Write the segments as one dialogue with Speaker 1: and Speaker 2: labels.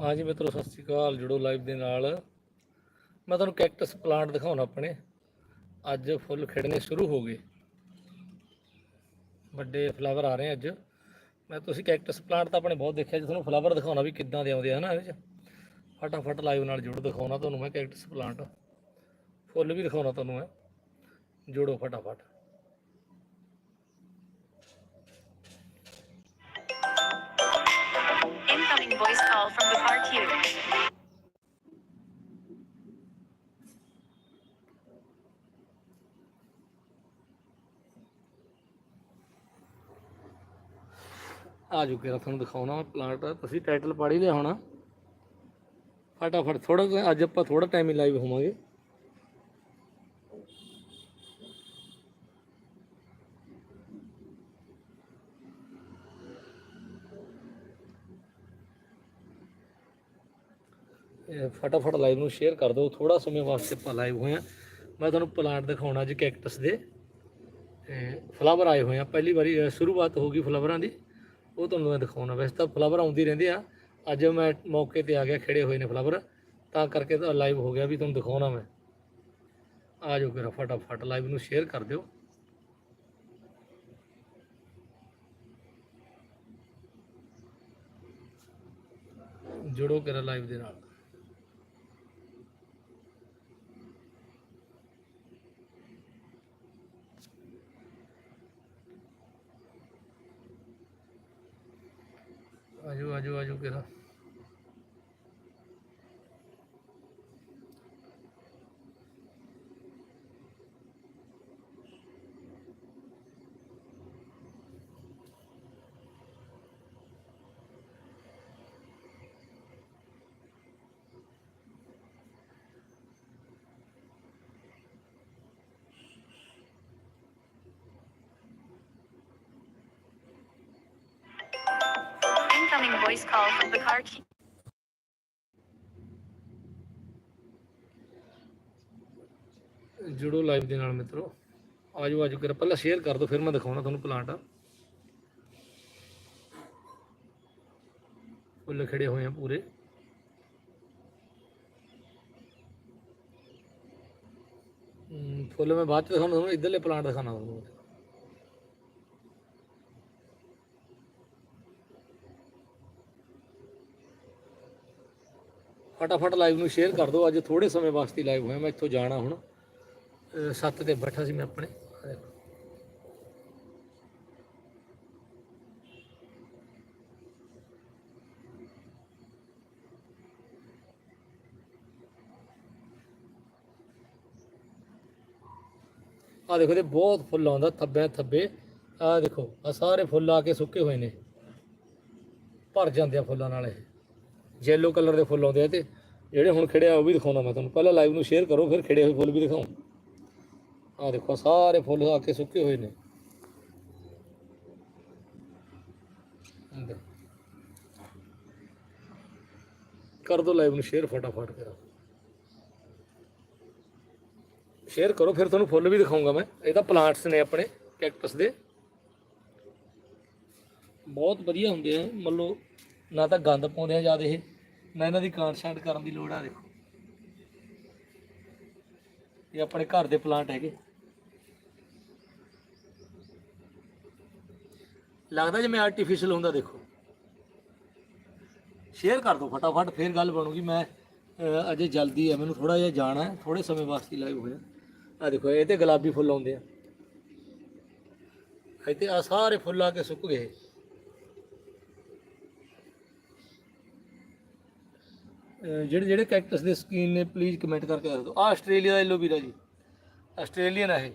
Speaker 1: ਹਾਂਜੀ ਮਿੱਤਰੋ, ਸਤਿ ਸ਼੍ਰੀ ਅਕਾਲ। ਜੁੜੋ ਲਾਈਵ ਦੇ ਨਾਲ। ਮੈਂ ਤੁਹਾਨੂੰ ਕੈਕਟਸ ਪਲਾਂਟ ਦਿਖਾਉਣਾ ਆਪਣੇ। ਅੱਜ ਫੁੱਲ ਖਿੜਨੇ ਸ਼ੁਰੂ ਹੋ ਗਏ। ਵੱਡੇ ਫਲਾਵਰ ਆ ਰਹੇ ਅੱਜ। ਮੈਂ ਤੁਸੀਂ ਕੈਕਟਸ ਪਲਾਂਟ ਤਾਂ ਆਪਣੇ ਬਹੁਤ ਦੇਖਿਆ ਜੀ ਤੁਹਾਨੂੰ ਫਲਾਵਰ ਦਿਖਾਉਣਾ ਵੀ ਕਿੱਦਾਂ ਦੇ ਆਉਂਦੇ ਆ ਨਾ ਇਹਦੇ ਚ। ਫਟਾਫਟ ਲਾਈਵ ਨਾਲ ਜੁੜੋ, ਦਿਖਾਉਣਾ ਤੁਹਾਨੂੰ ਮੈਂ ਕੈਕਟਸ ਪਲਾਂਟ ਫੁੱਲ ਵੀ ਦਿਖਾਉਣਾ ਤੁਹਾਨੂੰ ਮੈਂ। ਜੁੜੋ ਫਟਾਫਟ। ਆ ਚੁੱਕੇ ਆ ਤੁਹਾਨੂੰ ਦਿਖਾਉਣਾ ਪਲਾਂਟ ਤੁਸੀਂ ਟਾਈਟਲ ਪੜ੍ਹ ਹੀ ਲਿਆ ਹੋਣਾ। ਫਟਾਫਟ ਥੋੜਾ ਅੱਜ ਆਪਾਂ ਥੋੜਾ ਟਾਈਮ ਹੀ ਲਾਈਵ ਹੋਵਾਂਗੇ। ਫਟਾਫਟ ਲਾਈਵ ਨੂੰ ਸ਼ੇਅਰ ਕਰ ਦਿਓ। ਥੋੜਾ ਸਮੇਂ ਵਾਸਤੇ ਆਪਾਂ ਲਾਈਵ ਹੋਏ ਆ ਮੈਂ ਤੁਹਾਨੂੰ ਪਲਾਂਟ ਦਿਖਾਉਣਾ ਅੱਜ ਕੈਕਟਸ ਦੇ। ਫਲਾਵਰ ਆਏ ਹੋਏ ਆ। ਪਹਿਲੀ ਵਾਰੀ ਸ਼ੁਰੂਆਤ ਹੋ ਗਈ ਫਲਾਵਰਾਂ ਦੀ। ਉਹ ਤੁਹਾਨੂੰ ਮੈਂ ਦਿਖਾਉਣਾ। ਵੈਸੇ ਤਾਂ ਫਲਾਵਰ ਆਉਂਦੇ ਰਹਿੰਦੇ ਆ। ਅੱਜ ਮੈਂ ਮੌਕੇ ਤੇ ਆ ਗਿਆ, ਖੜੇ ਹੋਏ ਨੇ ਫਲਾਵਰ ਤਾਂ ਕਰਕੇ ਤਾਂ ਲਾਈਵ ਹੋ ਗਿਆ ਵੀ ਤੁਹਾਨੂੰ ਦਿਖਾਉਣਾ ਮੈਂ। ਆ ਜਾਓ ਕਿਰਾ ਫਟਾਫਟ ਲਾਈਵ ਨੂੰ ਸ਼ੇਅਰ ਕਰ ਦਿਓ। ਜੁੜੋ ਕਿਰਾ ਲਾਈਵ ਦੇ ਨਾਲ ਆਜੋ ਆਜੋ ਆਜੋ ਕਿਰਾ
Speaker 2: Incoming voice call from the car queue.
Speaker 1: ਜੁੜੋ ਲਾਈਵ ਦੇ ਨਾਲ ਮਿੱਤਰੋ। ਆਜੋ ਆਜੋ ਕਿਰਾ ਪਹਿਲਾਂ ਸ਼ੇਅਰ ਕਰ ਦਿਓ, ਫਿਰ ਮੈਂ ਦਿਖਾਉਣਾ ਤੁਹਾਨੂੰ ਪਲਾਂਟ ਫੁੱਲ ਖੜੇ ਹੋਏ ਆ ਪੂਰੇ। ਫੁੱਲ ਮੈਂ ਬਾਅਦ ਚ ਦਿਖਾਉਣਾ, ਤੁਹਾਨੂੰ ਇਧਰਲੇ ਪਲਾਂਟ ਦਿਖਾਉਣਾ ਤੁਹਾਨੂੰ। ਫਟਾਫਟ ਲਾਈਵ ਨੂੰ ਸ਼ੇਅਰ ਕਰ ਦਿਓ। ਅੱਜ ਥੋੜੇ ਸਮੇਂ ਵਾਸਤੇ ਲਾਈਵ ਹੋਇਆ, ਮੈਂ ਇੱਥੋਂ ਜਾਣਾ ਹੁਣ। ਸੱਤ ਤੇ ਬੈਠਾ ਸੀ ਮੈਂ ਆਪਣੇ। ਆਹ ਦੇਖੋ। ਆਹ ਤੇ ਬਹੁਤ ਫੁੱਲ ਆਉਂਦਾ, ਥੱਬਿਆਂ ਥੱਬੇ। ਆਹ ਦੇਖੋ ਆ ਸਾਰੇ ਫੁੱਲ ਆ ਕੇ ਸੁੱਕੇ ਹੋਏ ਨੇ। ਭਰ ਜਾਂਦੇ ਆ ਫੁੱਲਾਂ ਨਾਲ ਇਹ। ਯੈਲੋ ਕਲਰ ਦੇ ਫੁੱਲ ਆਉਂਦੇ ਆ ਤੇ ਜਿਹੜੇ ਹੁਣ ਖਿੜੇ ਆ ਉਹ ਵੀ ਦਿਖਾਉਣਾ ਮੈਂ ਤੁਹਾਨੂੰ। ਪਹਿਲਾਂ ਲਾਈਵ ਨੂੰ ਸ਼ੇਅਰ ਕਰੋ, ਫਿਰ ਖਿੜੇ ਹੋਏ ਫੁੱਲ ਵੀ ਦਿਖਾਉਂ ਆ ਦੇਖੋ ਸਾਰੇ ਫੁੱਲ ਆ ਕੇ ਸੁੱਕੇ ਹੋਏ ਨੇ। ਕਰ ਦੋ ਲਾਈਵ ਨੂੰ ਸ਼ੇਅਰ ਫਟਾਫਟ ਕਰੋ ਸ਼ੇਅਰ ਕਰੋ, ਫਿਰ ਤੁਹਾਨੂੰ ਫੁੱਲ ਵੀ ਦਿਖਾਉਂਗਾ ਮੈਂ। ਇਹ ਤਾਂ ਪਲਾਂਟਸ ਨੇ ਆਪਣੇ ਕੈਕਟਸ ਦੇ। ਬਹੁਤ ਵਧੀਆ ਹੁੰਦੇ ਆ। ਮੰਨ ਲਓ ਨਾ ਤਾਂ ਗੰਦ ਪਾਉਂਦੇ ਆ ਜ਼ਿਆਦਾ ਇਹ, ਨਾ ਇਹਨਾਂ ਦੀ ਕਾਂਟ ਛਾਂਟ ਕਰਨ ਦੀ ਲੋੜ ਆ ਦੇਖੋ। ਇਹ ਆਪਣੇ ਘਰ ਦੇ ਪਲਾਂਟ ਹੈਗੇ। ਲੱਗਦਾ ਜਿਵੇਂ ਆਰਟੀਫੀਸ਼ੀਅਲ ਹੁੰਦਾ ਦੇਖੋ। ਸ਼ੇਅਰ ਕਰ ਦਿਓ ਫਟਾਫਟ, ਫੇਰ ਗੱਲ ਬਣੂਗੀ। ਮੈਂ ਅਜੇ ਜਲਦੀ ਹੈ ਮੈਨੂੰ ਥੋੜਾ ਜਿਹਾ ਜਾਣਾ ਹੈ ਥੋੜੇ ਸਮੇਂ ਵਾਸਤੇ ਲਾਈਵ ਹੋਇਆ ਆ ਦੇਖੋ, ਇਹ ਤੇ ਗੁਲਾਬੀ ਫੁੱਲ ਆਉਂਦੇ ਆ। ਇੱਥੇ ਆ ਸਾਰੇ ਫੁੱਲ ਆ ਕੇ ਸੁੱਕ ਗਏ। ਜਿਹੜੇ ਜਿਹੜੇ ਕੈਕਟਸ ਦੇ ਸਕੀਨ ਨੇ ਪਲੀਜ਼ ਕਮੈਂਟ ਕਰਕੇ ਦੱਸ ਦਿਓ। ਆ ਆਸਟ੍ਰੇਲੀਆ ਦਾ ਐਲੋਵੀਰਾ ਜੀ। ਆਸਟ੍ਰੇਲੀਅਨ ਹੈ ਇਹ।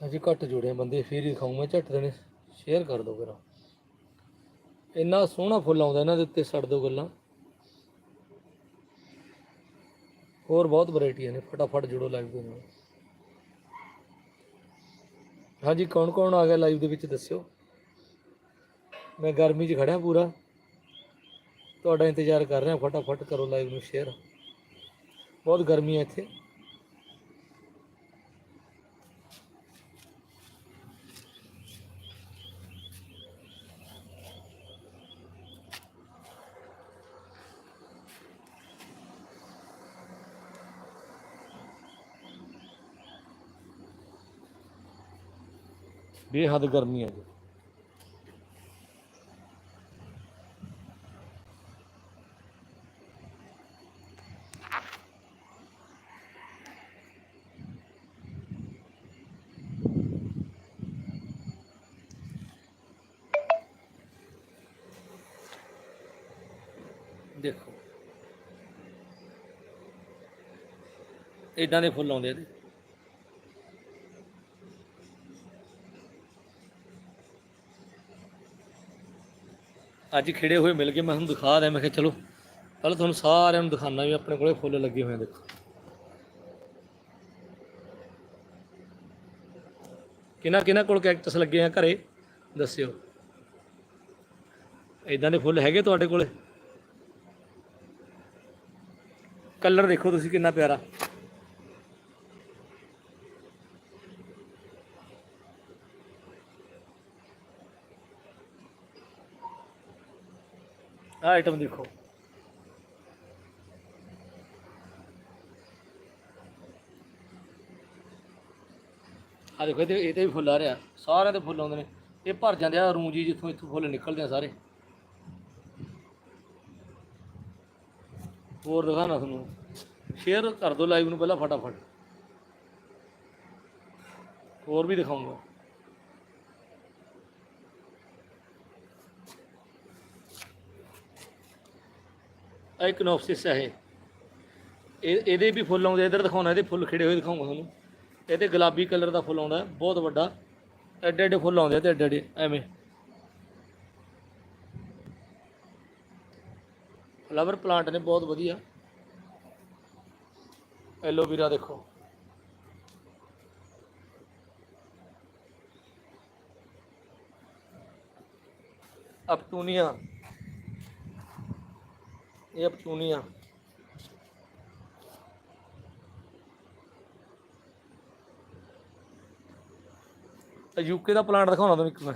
Speaker 1: ਅਜੇ ਘੱਟ ਜੁੜੇ ਬੰਦੇ, ਫੇਰ ਹੀ ਖਾਊਂ ਮੈਂ, ਝੱਟ ਦੇਣੇ। ਸ਼ੇਅਰ ਕਰ ਦਿਓ ਕਰਾ ਇੰਨਾ ਸੋਹਣਾ ਫੁੱਲ ਆਉਂਦਾ ਇਹਨਾਂ ਦੇ ਉੱਤੇ ਛੱਡ ਦਿਓ ਗੱਲਾਂ। ਹੋਰ ਬਹੁਤ ਵੈਰਾਈਟੀਆਂ ਨੇ ਫਟਾਫਟ ਜੁੜੋ ਲਾਈਵ ਦੇ ਨਾਲ। ਹਾਂਜੀ, ਕੌਣ ਕੌਣ ਆ ਗਿਆ ਲਾਈਵ ਦੇ ਵਿੱਚ ਦੱਸਿਓ। ਮੈਂ ਗਰਮੀ 'ਚ ਖੜਿਆ ਪੂਰਾ। ਤੁਹਾਡਾ ਇੰਤਜ਼ਾਰ ਕਰ ਰਿਹਾ, ਫਟਾਫਟ ਕਰੋ ਲਾਈਵ ਨੂੰ ਸ਼ੇਅਰ ਬਹੁਤ ਗਰਮੀ ਹੈ ਇੱਥੇ। ਬੇਹੱਦ ਗਰਮੀ ਹੈ ਜੀ। ਦੇਖੋ। ਇਦਾਂ ਦੇ ਫੁੱਲ ਆਉਂਦੇ ਇਹਦੇ ਅੱਜ ਖਿੜੇ ਹੋਏ ਮਿਲ ਗਏ, ਮੈਂ ਤੁਹਾਨੂੰ ਦਿਖਾ ਦਿਆਂ ਮੈਂ ਕਿਹਾ ਚਲੋ, ਪਹਿਲਾਂ ਤੁਹਾਨੂੰ ਸਾਰਿਆਂ ਨੂੰ ਦਿਖਾਣਾ ਵੀ ਆਪਣੇ ਕੋਲੇ ਫੁੱਲ ਲੱਗੇ ਹੋਏ ਆ, ਦੇਖੋ। ਕਿਹਨਾਂ ਕਿਹਨਾਂ ਕੋਲ ਕੈਕਟਸ ਲੱਗੇ ਆ ਘਰੇ, ਦੱਸਿਓ। ਇਦਾਂ ਦੇ ਫੁੱਲ ਹੈਗੇ ਤੁਹਾਡੇ ਕੋਲੇ? ਕਲਰ ਦੇਖੋ ਤੁਸੀਂ ਕਿੰਨਾ ਪਿਆਰਾ। ਆਈਟਮ ਦੇਖੋ। ਆ ਦੇਖੋ ਇਹਦੇ ਇਹਦੇ ਵੀ ਫੁੱਲ ਆ ਰਿਹਾ। ਸਾਰਿਆਂ ਦੇ ਫੁੱਲ ਆਉਂਦੇ ਨੇ। ਇਹ ਭਰ ਜਾਂਦੇ ਆ ਰੂੰਜੀ ਜਿੱਥੋਂ ਇੱਥੋਂ ਫੁੱਲ ਨਿਕਲਦੇ ਆ ਸਾਰੇ। ਹੋਰ ਦਿਖਾਣਾ ਤੁਹਾਨੂੰ। ਸ਼ੇਅਰ ਕਰ ਦਿਓ ਲਾਈਵ ਨੂੰ ਪਹਿਲਾਂ ਫਟਾਫਟ। ਹੋਰ ਵੀ ਦਿਖਾਉਂਗਾ। ਇਹ ਕਨੋਪਸਿਸ ਹੈ ਇਹ। ਇਹ- ਇਹਦੇ ਵੀ ਫੁੱਲ ਆਉਂਦੇ ਇਧਰ ਦਿਖਾਉਣਾ, ਇਹਦੇ ਫੁੱਲ ਖਿੜੇ ਹੋਏ ਦਿਖਾਉਂਗਾ ਤੁਹਾਨੂੰ। ਇਹਦੇ ਗੁਲਾਬੀ ਕਲਰ ਦਾ ਫੁੱਲ ਆਉਂਦਾ, ਬਹੁਤ ਵੱਡਾ। ਐਡੇ ਐਡੇ ਫੁੱਲ ਆਉਂਦੇ ਤੇ ਐਡੇ ਐਡੇ, ਐਵੇਂ। ਫਲਾਵਰ ਪਲਾਂਟ ਨੇ ਬਹੁਤ ਵਧੀਆ। ਐਲੋਵੀਰਾ ਦੇਖੋ। ਅਪਟੂਨੀਆ ਇਹ ਅਪਟੂਨੀਆ ਯੂਕੇ ਦਾ ਪਲਾਂਟ ਦਿਖਾਉਣਾ ਤੁਹਾਨੂੰ ਇੱਕ ਮੈਂ।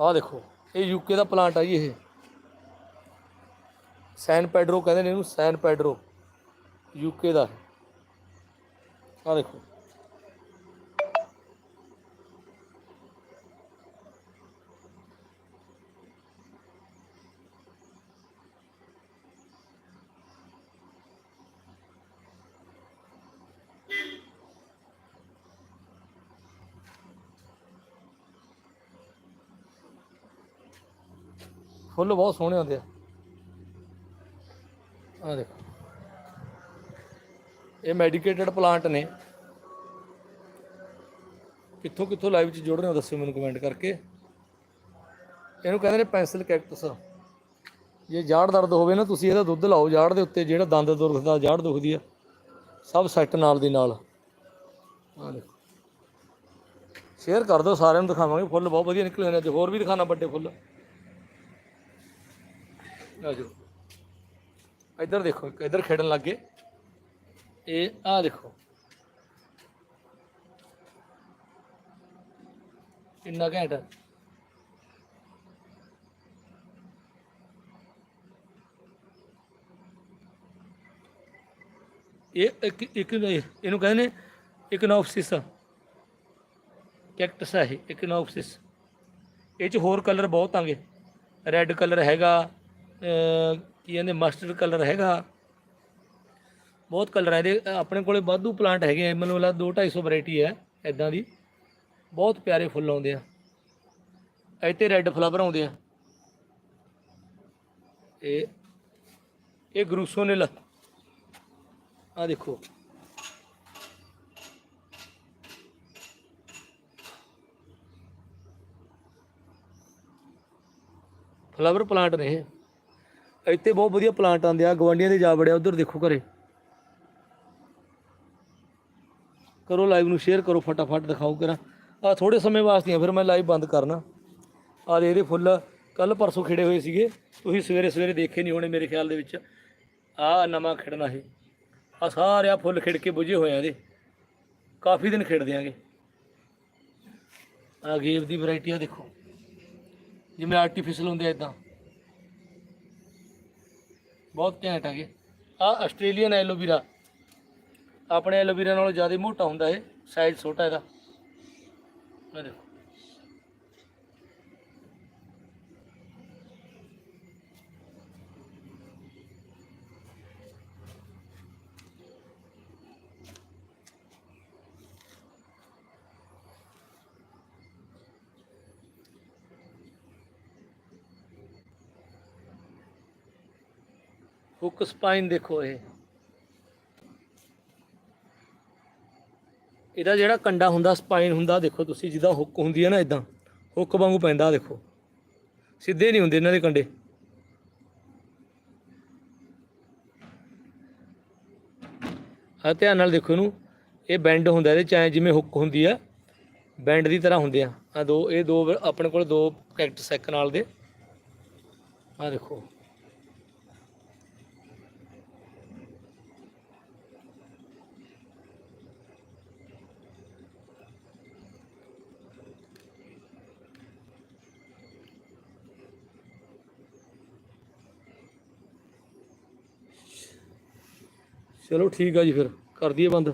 Speaker 1: ਆਹ ਦੇਖੋ, ਇਹ ਯੂਕੇ ਦਾ ਪਲਾਂਟ ਆ ਜੀ ਇਹ। ਸੈਨ ਪੈਡਰੋ ਕਹਿੰਦੇ ਨੇ ਇਹਨੂੰ, ਸੈਨ ਪੈਡਰੋ। ਯੂਕੇ ਦਾ। ਆਹ ਦੇਖੋ। ਫੁੱਲ ਬਹੁਤ ਸੋਹਣੇ ਹੁੰਦੇ ਆ। ਆਹ ਦੇਖੋ। ਇਹ ਮੈਡੀਕੇਟਡ ਪਲਾਂਟ ਨੇ। ਕਿੱਥੋਂ ਕਿੱਥੋਂ ਲਾਈਵ 'ਚ ਜੁੜ ਰਹੇ ਹੋ ਦੱਸਿਓ ਮੈਨੂੰ ਕਮੈਂਟ ਕਰਕੇ। ਇਹਨੂੰ ਕਹਿੰਦੇ ਨੇ ਪੈਨਸਲ ਕੈਕਟਸ ਜੇ ਜਾੜ ਦਰਦ ਹੋਵੇ ਨਾ, ਤੁਸੀਂ ਇਹਦਾ ਦੁੱਧ ਲਾਓ, ਜਾੜ ਦੇ ਉੱਤੇ ਜਿਹੜਾ ਦੰਦ ਦੁਖਦਾ ਜਾੜ ਦੁਖਦੀ ਆ, ਸਭ ਸੈੱਟ ਨਾਲ ਦੀ ਨਾਲ। ਆਹ ਦੇਖੋ। ਸ਼ੇਅਰ ਕਰ ਦਿਓ ਸਾਰਿਆਂ ਨੂੰ, ਦਿਖਾਵਾਂਗੇ। ਫੁੱਲ ਬਹੁਤ ਵਧੀਆ ਨਿਕਲੇ ਨੇ। ਅੱਜ ਹੋਰ ਵੀ ਦਿਖਾਣਾ ਵੱਡੇ ਫੁੱਲ। ਆਜੋ ਇੱਧਰ ਦੇਖੋ ਇੱਧਰ ਖੇਡਣ ਲੱਗ ਗਏ। ਇਹ ਆ ਦੇਖੋ। ਕਿੰਨਾ ਘੈਂਟ ਇਹ ਇੱਕ ਇੱਕ ਇਹਨੂੰ ਕਹਿੰਦੇ ਨੇ ਇਕਨੋਪਸਿਸ। ਕੈਕਟਸ ਹੈ ਇਹ, ਇਕਨੋਪਸਿਸ। ਇਹ ਚ ਹੋਰ ਕਲਰ ਬਹੁਤ ਆਂਗੇ। ਰੈੱਡ ਕਲਰ ਹੈਗਾ। ਕੀ ਕਹਿੰਦੇ ਮਸਟਰਡ ਕਲਰ ਹੈਗਾ। ਬਹੁਤ ਕਲਰ ਹੈ ਇਹਦੇ, ਆਪਣੇ ਕੋਲੇ ਵਾਧੂ ਪਲਾਂਟ ਹੈਗੇ ਆ। ਮੈਨੂੰ ਲੱਗਦਾ 2 250 ਵੈਰਾਈਟੀ ਹੈ ਇਦਾਂ ਦੀ। ਬਹੁਤ ਪਿਆਰੇ ਫੁੱਲ ਆਉਂਦੇ ਆ। ਇੱਥੇ ਰੈੱਡ ਫਲਾਵਰ ਆਉਂਦੇ ਆ। ਇਹ ਇਹ ਗਰੂਸੋਨਿਲ ਆ ਦੇਖੋ। ਫਲਾਵਰ ਪਲਾਂਟ ਨੇ ਇਹ। ਇੱਥੇ ਬਹੁਤ ਵਧੀਆ ਪਲਾਂਟ ਆਉਂਦੇ ਆ ਗਵਾਂਡੀਆਂ ਦੇ ਜਾ ਵੜਿਆ ਉਧਰ ਦੇਖੋ ਘਰੇ। ਕਰੋ ਲਾਈਵ ਨੂੰ ਸ਼ੇਅਰ ਕਰੋ, ਫਟਾਫਟ ਦਿਖਾਓ ਕਰਾਂ ਆ ਥੋੜੇ ਸਮੇਂ ਵਾਸਤੇ ਆ, ਫਿਰ ਮੈਂ ਲਾਈਵ ਬੰਦ ਕਰਨਾ। ਆ ਦੇ ਇਹਦੇ ਫੁੱਲ ਕੱਲ ਪਰਸੋਂ ਖਿੜੇ ਹੋਏ ਸੀਗੇ, ਤੁਸੀਂ ਸਵੇਰੇ ਸਵੇਰੇ ਦੇਖੇ ਨਹੀਂ ਹੋਣੇ ਮੇਰੇ ਖਿਆਲ ਦੇ ਵਿੱਚ। ਆ ਨਵਾਂ ਖਿੜਨਾ ਇਹ। ਆ ਸਾਰੇ ਆ ਫੁੱਲ ਖਿੜ ਕੇ ਬੁਝੇ ਹੋਏ ਆ ਇਹਦੇ। ਕਾਫੀ ਦਿਨ ਖਿੜ ਦਿਆਂਗੇ ਆ ਗੇਵ ਦੀ ਵੈਰਾਈਟੀ ਆ ਦੇਖੋ। ਜਿਵੇਂ ਆਰਟੀਫੀਸ਼ਲ ਹੁੰਦੇ ਆ ਇਦਾਂ ਬਹੁਤ ਘੈਂਟ ਹੈਗੇ ਆ ਆਸਟ੍ਰੇਲੀਅਨ ਐਲੋਵੀਰਾ। ਆਪਣੇ ਐਲੋਵੀਰਾ ਨਾਲੋਂ ਜ਼ਿਆਦਾ ਮੋਟਾ ਹੁੰਦਾ ਇਹ ਸਾਈਜ਼ ਛੋਟਾ ਇਹਦਾ। ਆ ਦੇਖੋ। ਹੁੱਕ ਸਪਾਈਨ ਦੇਖੋ ਇਹ। ਇਹਦਾ ਜਿਹੜਾ ਕੰਡਾ ਹੁੰਦਾ, ਸਪਾਈਨ ਹੁੰਦਾ, ਦੇਖੋ ਤੁਸੀਂ ਜਿਹਦਾ ਹੁੱਕ ਹੁੰਦੀ ਹੈ ਨਾ ਇਦਾਂ ਹੁੱਕ ਵਾਂਗੂ ਪੈਂਦਾ, ਦੇਖੋ। ਸਿੱਧੇ ਨਹੀਂ ਹੁੰਦੇ ਇਹਨਾਂ ਦੇ ਕੰਡੇ। ਆ ਧਿਆਨ ਨਾਲ ਦੇਖੋ ਇਹਨੂੰ, ਇਹ ਬੈਂਡ ਹੁੰਦਾ ਇਹਦੇ ਚ ਜਿਵੇਂ ਹੁੱਕ ਹੁੰਦੀ ਆ ਬੈਂਡ ਦੀ ਤਰ੍ਹਾਂ ਹੁੰਦੇ ਆ। ਆ ਦੋ, ਇਹ ਦੋ ਆਪਣੇ ਕੋਲ ਦੋ ਕੈਕਟਸ ਇੱਕ ਨਾਲ ਦੇ। ਆ ਦੇਖੋ। ਚਲੋ ਠੀਕ ਆ ਜੀ ਫਿਰ ਕਰ ਦਈਏ ਬੰਦ।